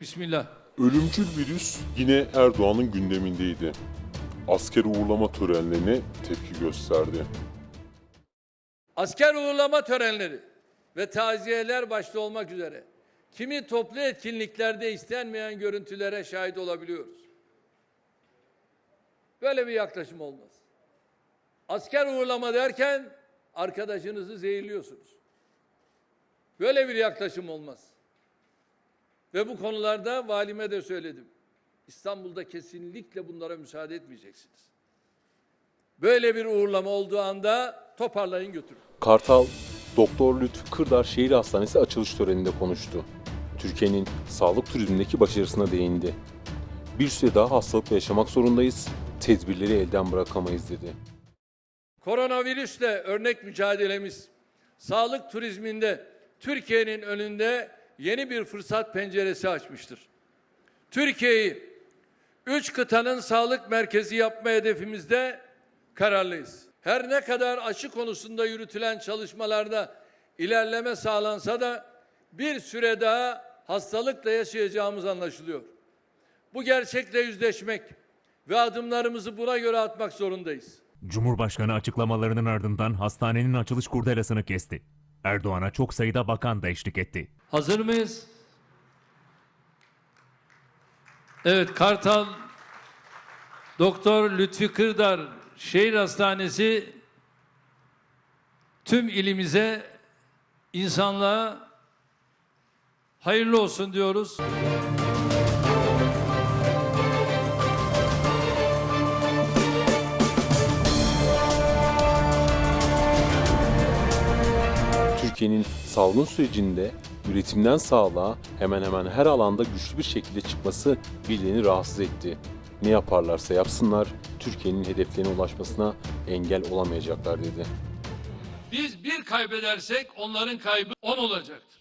Bismillah. Ölümcül virüs yine Erdoğan'ın gündemindeydi. Asker uğurlama törenlerine tepki gösterdi. Asker uğurlama törenleri ve taziyeler başta olmak üzere kimi toplu etkinliklerde istenmeyen görüntülere şahit olabiliyoruz. Böyle bir yaklaşım olmaz. Asker uğurlama derken arkadaşınızı zehirliyorsunuz. Böyle bir yaklaşım olmaz. Ve bu konularda valime de söyledim. İstanbul'da kesinlikle bunlara müsaade etmeyeceksiniz. Böyle bir uğurlama olduğu anda toparlayın götürün. Kartal, Doktor Lütfü Kırdar Şehir Hastanesi açılış töreninde konuştu. Türkiye'nin sağlık turizmindeki başarısına değindi. Bir süre daha hastalıkla yaşamak zorundayız, tedbirleri elden bırakamayız dedi. Koronavirüsle örnek mücadelemiz sağlık turizminde Türkiye'nin önünde yeni bir fırsat penceresi açmıştır. Türkiye'yi üç kıtanın sağlık merkezi yapma hedefimizde kararlıyız. Her ne kadar aşı konusunda yürütülen çalışmalarda ilerleme sağlansa da bir süre daha hastalıkla yaşayacağımız anlaşılıyor. Bu gerçekle yüzleşmek ve adımlarımızı buna göre atmak zorundayız. Cumhurbaşkanı açıklamalarının ardından hastanenin açılış kurdelasını kesti. Erdoğan'a çok sayıda bakan da eşlik etti. Hazır mıyız? Evet, Kartal Doktor Lütfi Kırdar Şehir Hastanesi tüm ilimize, insanlığa hayırlı olsun diyoruz. Türkiye'nin salgın sürecinde üretimden sağlığa hemen hemen her alanda güçlü bir şekilde çıkması birilerini rahatsız etti. Ne yaparlarsa yapsınlar Türkiye'nin hedeflerine ulaşmasına engel olamayacaklar dedi. Biz bir kaybedersek onların kaybı on olacaktır.